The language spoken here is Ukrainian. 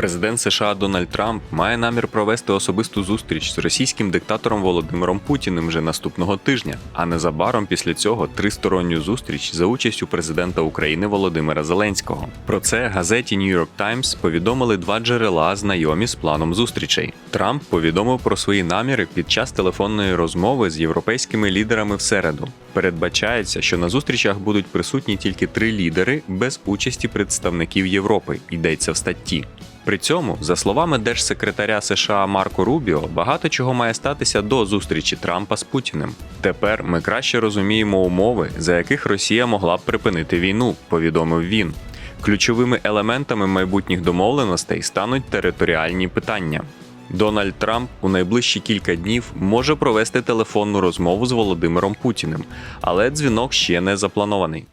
Президент США Дональд Трамп має намір провести особисту зустріч з російським диктатором Володимиром Путіним вже наступного тижня, а незабаром після цього тристоронню зустріч за участю президента України Володимира Зеленського. Про це газеті New York Times повідомили два джерела, знайомі з планом зустрічей. Трамп повідомив про свої наміри під час телефонної розмови з європейськими лідерами в середу. Передбачається, що на зустрічах будуть присутні тільки три лідери без участі представників Європи. Йдеться в статті. При цьому, за словами держсекретаря США Марко Рубіо, багато чого має статися до зустрічі Трампа з Путіним. Тепер ми краще розуміємо умови, за яких Росія могла б припинити війну, повідомив він. Ключовими елементами майбутніх домовленостей стануть територіальні питання. Дональд Трамп у найближчі кілька днів може провести телефонну розмову з Володимиром Путіним, але дзвінок ще не запланований.